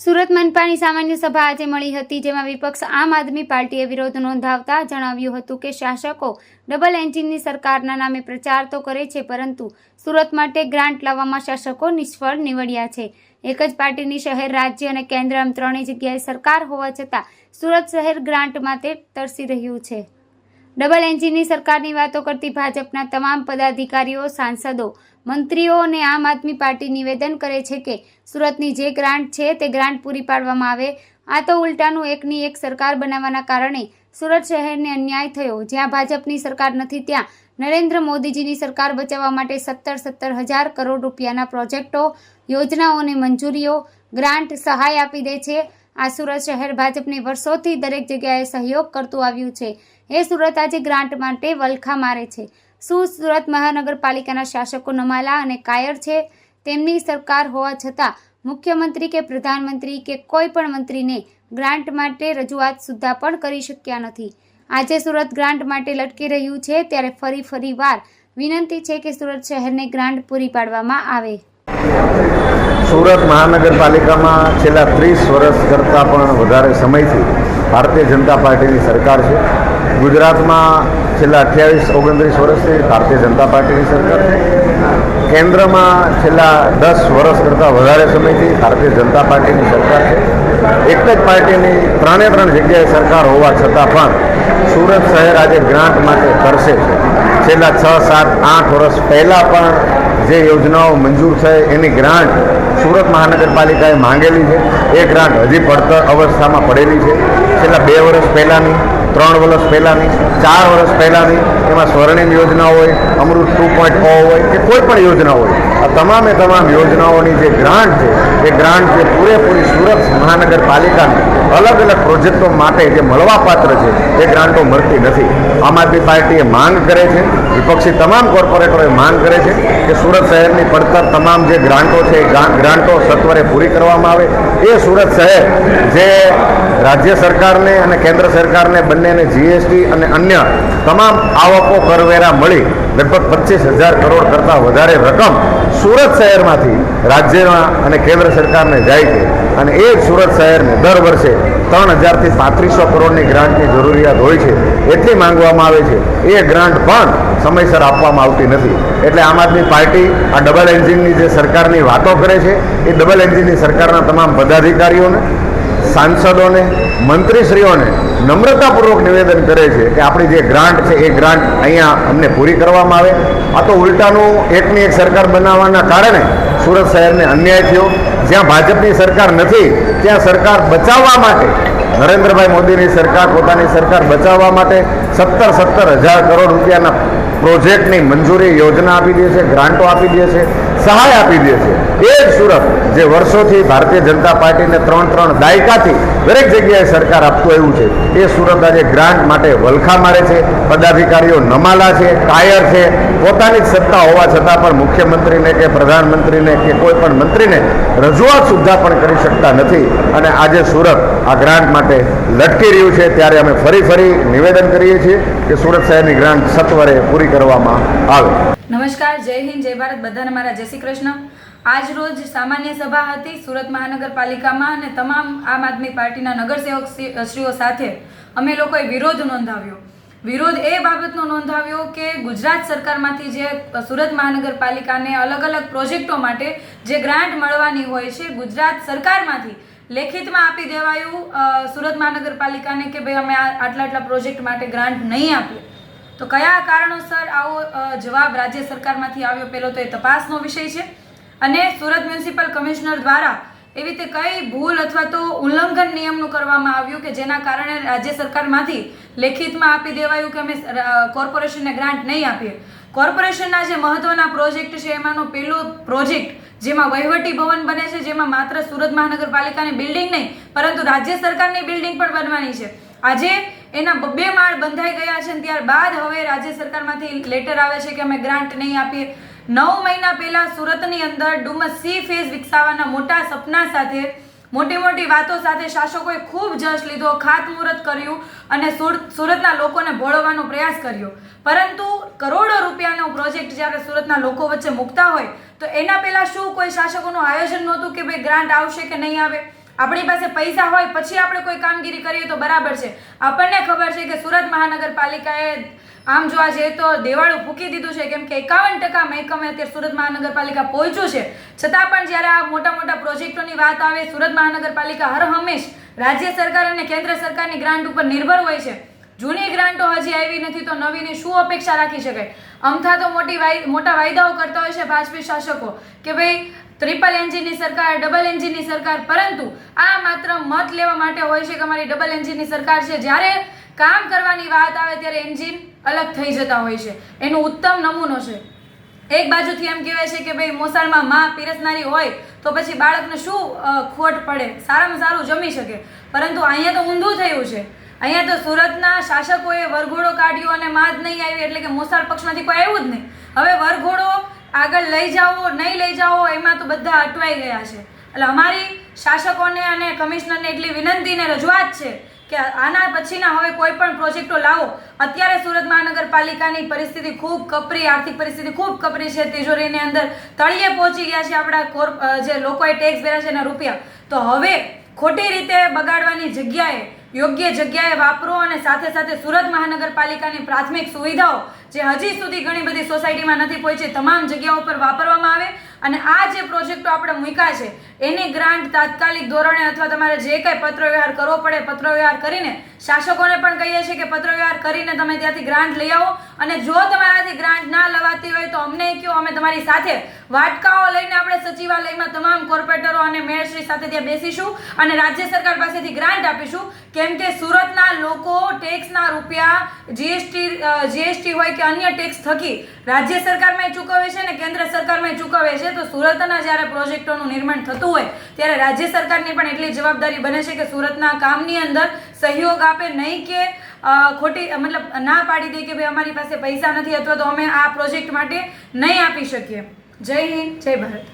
સુરત મનપાની સામાન્ય સભા આજે મળી હતી, જેમાં વિપક્ષ આમ આદમી પાર્ટીએ વિરોધ નોંધાવતા જણાવ્યું હતું કે શાસકો ડબલ એન્જિનની સરકારના નામે પ્રચાર તો કરે છે, પરંતુ સુરત માટે ગ્રાન્ટ લાવવામાં શાસકો નિષ્ફળ નીવડ્યા છે. એક જ પાર્ટીની શહેર, રાજ્ય અને કેન્દ્ર આમ ત્રણેય જગ્યાએ સરકાર હોવા છતાં સુરત શહેર ગ્રાન્ટ માટે તરસી રહ્યું છે. ડબલ એન્જિનની સરકારની વાતો કરતી ભાજપના તમામ પદાધિકારીઓ, સાંસદો મંત્રીઓ અને આમ આદમી પાર્ટી નિવેદન કરે છે કે સુરતની જે ગ્રાન્ટ છે તે ગ્રાન્ટ પૂરી પાડવામાં આવે. આ તો ઉલટાનું એકની એક સરકાર બનાવવાના કારણે સુરત શહેરને અન્યાય થયો. જ્યાં ભાજપની સરકાર નથી, ત્યાં નરેન્દ્ર મોદીજીની સરકાર બચાવવા માટે સત્તર સત્તર હજાર કરોડ રૂપિયાના પ્રોજેક્ટો યોજનાઓને મંજૂરીઓ ગ્રાન્ટ સહાય આપી દે છે. આ સુરત શહેર ભાજપને વર્ષોથી દરેક જગ્યાએ સહયોગ કરતું આવ્યું છે. એ સુરત આજે ગ્રાન્ટ માટે વલખા મારે છે. શું સુરત મહાનગરપાલિકાના શાસકો નમાલા અને કાયર છે. તેમની સરકાર હોવા છતાં મુખ્યમંત્રી કે પ્રધાનમંત્રી કે કોઈ પણ મંત્રીને ગ્રાન્ટ માટે રજૂઆત સુદ્ધા પણ કરી શક્યા નથી. આજે સુરત ગ્રાન્ટ માટે લટકી રહ્યું છે ત્યારે ફરી ફરી વાર વિનંતી છે કે સુરત શહેરને ગ્રાન્ટ પૂરી પાડવામાં આવે. સુરત મહાનગરપાલિકામાં છેલ્લા ત્રીસ વર્ષ કરતાં પણ વધારે સમયથી ભારતીય જનતા પાર્ટીની સરકાર છે. ગુજરાતમાં છેલ્લા અઠ્યાવીસ, ઓગણત્રીસ વર્ષથી ભારતીય જનતા પાર્ટીની સરકાર છે. કેન્દ્રમાં છેલ્લા દસ વર્ષ કરતાં વધારે સમયથી ભારતીય જનતા પાર્ટીની સરકાર છે. એક જ પાર્ટીની ત્રણે ત્રણ જગ્યાએ સરકાર હોવા છતાં પણ સુરત શહેર આજે ગ્રાન્ટ માટે તરસે છે. છેલ્લા છ, સાત, આઠ વર્ષ પહેલાં પણ જે યોજનાઓ મંજૂર થઈ એની ગ્રાન્ટ સુરત મહાનગરપાલિકાએ માંગેલી છે. એ ગ્રાન્ટ હજી પડતર અવસ્થામાં પડેલી છે. છેલ્લા બે વર્ષ પહેલાંની ત્રણ વર્ષ પહેલાંની, ચાર વર્ષ પહેલાંની એમાં સ્વર્ણિમ યોજના હોય, અમૃત ટુ પોઈન્ટ હોય, કે કોઈ પણ યોજના હોય આ તમામે તમામ યોજનાઓની જે ગ્રાન્ટ છે, એ ગ્રાન્ટ જે પૂરેપૂરી સુરત મહાનગરપાલિકાને અલગ અલગ પ્રોજેક્ટો માટે જે મળવાપાત્ર છે, એ ગ્રાન્ટો મળતી નથી. આમ આદમી પાર્ટીએ માંગ કરે છે, વિપક્ષી તમામ કોર્પોરેટરોએ માંગ કરે છે કે સુરત શહેરની પડતર તમામ જે ગ્રાન્ટો છે, એ ગ્રાન્ટો સત્વરે પૂરી કરવામાં આવે. એ સુરત શહેર જે રાજ્ય સરકારને અને કેન્દ્ર સરકારને બંનેને જીએસટી અને અન્ય તમામ આવકો કરવેરા મળી લગભગ પચીસ હજાર કરોડ કરતાં વધારે રકમ સુરત શહેરમાંથી રાજ્યમાં અને કેન્દ્ર સરકારને જાય છે અને એ સુરત શહેરને દર વર્ષે ત્રણ હજારથી પાંત્રીસો કરોડની ગ્રાન્ટની જરૂરિયાત હોય છે, એટલી માંગવામાં આવે છે. એ ગ્રાન્ટ પણ સમયસર આપવામાં આવતી નથી. એટલે આમ આદમી પાર્ટી આ ડબલ એન્જિનની જે સરકારની વાતો કરે છે, એ ડબલ એન્જિનની સરકારના તમામ પદાધિકારીઓને, સાંસદોને, મંત્રીશ્રીઓને નમ્રતાપૂર્વક નિવેદન કરે છે કે આપણી જે ગ્રાન્ટ છે, એ ગ્રાન્ટ અહીંયા અમને પૂરી કરવામાં આવે. આ તો ઉલટાનું એકની એક સરકાર બનાવવાના કારણે સુરત શહેરને અન્યાય થયો. જ્યાં ભાજપની સરકાર નથી, ત્યાં સરકાર બચાવવા માટે, નરેન્દ્રભાઈ મોદીની સરકાર, પોતાની સરકાર બચાવવા માટે સત્તર સત્તર હજાર કરોડ રૂપિયાના પ્રોજેક્ટની મંજૂરી યોજના આપી દે છે, ગ્રાન્ટો આપી દે છે. સહાય આપી દે છે. એ જ સુરત જે વર્ષોથી ભારતીય જનતા પાર્ટીને ત્રણ ત્રણ દાયકાથી દરેક જગ્યાએ સરકાર આપતું એવું છે. એ સુરત આજે ગ્રાન્ટ માટે વલખા મારે છે, પદાધિકારીઓ નમાલા છે, કાયર છે. પોતાની જ સત્તા હોવા છતાં પણ મુખ્યમંત્રીને કે પ્રધાનમંત્રીને કે કોઈ પણ મંત્રીને રજૂઆત સુદ્ધા પણ કરી શકતા નથી. અને આજે સુરત આ ગ્રાન્ટ માટે લટકી રહ્યું છે. ત્યારે અમે ફરી ફરી નિવેદન કરીએ છીએ કે સુરત શહેરની ગ્રાન્ટ સત્વરે પૂરી કરવામાં આવે. નમસ્કાર. જય હિન્દ. જય ભારત. બધાને મારા જય શ્રી કૃષ્ણ. આજ રોજ સામાન્ય સભા હતી સુરત મહાનગરપાલિકામાં અને તમામ આમ આદમી પાર્ટીના નગરસેવક શ્રીઓ સાથે અમે લોકોએ વિરોધ નોંધાવ્યો. વિરોધ એ બાબતનો નોંધાવ્યો કે ગુજરાત સરકારમાંથી જે સુરત મહાનગરપાલિકાને અલગ અલગ પ્રોજેક્ટો માટે જે ગ્રાન્ટ મળવાની હોય છે, ગુજરાત સરકારમાંથી લેખિતમાં આપી દેવાયું સુરત મહાનગરપાલિકાને કે ભાઈ અમે આટલા આટલા પ્રોજેક્ટ માટે ગ્રાન્ટ નહીં આપીએ. તો કયા કારણોસર આવો જવાબ રાજ્ય સરકારમાંથી આવ્યો પહેલો તો એ તપાસનો વિષય છે. અને સુરત મ્યુનિસિપલ કમિશનર દ્વારા એવી રીતે કઈ ભૂલ અથવા તો ઉલ્લંઘન નિયમનું કરવામાં આવ્યું કે જેના કારણે રાજ્ય સરકારમાંથી લેખિતમાં આપી દેવાયું કે અમે કોર્પોરેશનને ગ્રાન્ટ નહીં આપીએ. કોર્પોરેશનના જે મહત્વના પ્રોજેક્ટ છે, એમાંનો પહેલો પ્રોજેક્ટ જેમાં વહીવટી ભવન બને છે, જેમાં માત્ર સુરત મહાનગરપાલિકાની બિલ્ડિંગ નહીં, પરંતુ રાજ્ય સરકારની બિલ્ડિંગ પણ બનવાની છે. આજે એના બબ્બે માળ બંધાઈ ગયા છે ત્યારબાદ હવે રાજ્ય સરકારમાંથી લેટર આવે છે કે અમે ગ્રાન્ટ નહીં આપીએ. નવ મહિના પહેલા સુરતની અંદર ડુમસ સી ફેઝ વિકસાવવાના મોટા સપના સાથે, મોટી મોટી વાતો સાથે શાસકોએ ખૂબ જશ લીધો, ખાતમુહૂર્ત કર્યું અને સુર- સુરતના લોકોને ભોળવવાનો પ્રયાસ કર્યો. પરંતુ કરોડો રૂપિયાનો પ્રોજેક્ટ જ્યારે સુરતના લોકો વચ્ચે મૂકતા હોય, તો એના પહેલાં શું કોઈ શાસકોનું આયોજન નહોતું કે ભાઈ ગ્રાન્ટ આવશે કે નહીં આવે? આપણી પાસે પૈસા હોય, પછી આપણે કોઈ કામગીરી કરીએ તો બરાબર છે. આપણને ખબર છે કે સુરત મહાનગરપાલિકાએ આમ જોવા જઈએ તો દેવાળું ફૂકી દીધું છે, કેમ કે એકાવન ટકા મહેકમે અત્યારે સુરત મહાનગરપાલિકા પહોંચ્યું છે. છતાં પણ જ્યારે આ મોટા મોટા પ્રોજેક્ટોની વાત આવે, સુરત મહાનગરપાલિકા હર હંમેશ રાજ્ય સરકાર અને કેન્દ્ર સરકારની ગ્રાન્ટ ઉપર નિર્ભર હોય છે. જૂની ગ્રાન્ટો હજી આવી નથી તો નવીની શું અપેક્ષા રાખી શકાય? અમથા તો મોટી મોટા વાયદાઓ કરતા હોય છે ભાજપી શાસકો કે ભાઈ ટ્રિપલ એન્જિનની સરકાર ડબલ એન્જિનની સરકાર, પરંતુ આ માત્ર મત લેવા માટે હોય છે કે અમારી ડબલ એન્જિનની સરકાર છે. જ્યારે કામ કરવાની વાત આવે ત્યારે એન્જિન અલગ થઈ જતા હોય છે. એનો ઉત્તમ નમૂનો છે. એક બાજુથી એમ કહેવાય છે કે ભાઈ, મોસાળમાં માં પીરસનારી હોય તો પછી બાળકને શું ખોટ પડે? સારામાં સારું જમી શકે. પરંતુ અહીંયા તો ઊંધું થયું છે. અહીંયા તો સુરતના શાસકોએ વરઘોડો કાઢ્યો અને માં જ નહીં આવી એટલે કે મોસાળ પક્ષમાંથી કોઈ આવ્યું જ નહીં. હવે વરઘોડો આગળ લઈ જાઓ, નહીં લઈ જાઓ, એમાં તો બધા અટવાઈ ગયા છે. એટલે અમારી શાસકોને અને કમિશનરને એટલી વિનંતી ને રજૂઆત છે કે આના પછીના હવે કોઈ પણ પ્રોજેક્ટો લાવો. અત્યારે સુરત મહાનગરપાલિકાની પરિસ્થિતિ ખૂબ કપરી, આર્થિક પરિસ્થિતિ ખૂબ કપરી છે. તિજોરીની અંદર તળિયે પહોંચી ગયા છે આપણા જે લોકોએ ટેક્સ ભર્યા છે એના રૂપિયા. તો હવે ખોટી રીતે બગાડવાની જગ્યાએ યોગ્ય જગ્યાએ વાપરો અને સાથે સાથે સુરત મહાનગરપાલિકાની પ્રાથમિક સુવિધાઓ, જે હજી સુધી ઘણી બધી સોસાયટીમાં નથી પહોંચી, તમામ જગ્યાઓ પર વાપરવામાં આવે અને આ જે પ્રોજેક્ટો આપણે મૂક્યા છે, એની ગ્રાન્ટ તાત્કાલિક ધોરણે અથવા તમારે જે કંઈ પત્રવ્યવહાર કરવો પડે પત્રવ્યવહાર કરીને શાસકોને પણ કહીએ છીએ કે પત્રવ્યવહાર કરીને તમે ત્યાંથી ગ્રાન્ટ લઈ આવો. અને જો તમારાથી ગ્રાન્ટ ના લવાતી હોય તો અમને કહો અમે તમારી સાથે વાટકાઓ લઈને આપણે સચિવાલયમાં તમામ કોર્પોરેટરો અને મેયરશ્રી સાથે ત્યાં બેસીશું અને રાજ્ય સરકાર પાસેથી ગ્રાન્ટ આપીશું. કેમ કે સુરતના લોકો ટેક્સના રૂપિયા જીએસટી જીએસટી હોય કે અન્ય ટેક્સ થકી રાજ્ય સરકારમાં ચૂકવે છે ને કેન્દ્ર સરકારમાં ચૂકવે છે. તો સુરતના જ્યારે પ્રોજેક્ટોનું નિર્માણ થતું હોય, ત્યારે રાજ્ય સરકારની પણ એટલી જવાબદારી બને છે કે સુરતના કામની અંદર સહયોગ આપે, નહીં કે ખોટી, મતલબ ના પાડી દે કે ભાઈ અમારી પાસે પૈસા નથી અથવા તો અમે આ પ્રોજેક્ટ માટે નહીં આપી શકીએ. જય હિન્દ, જય ભારત.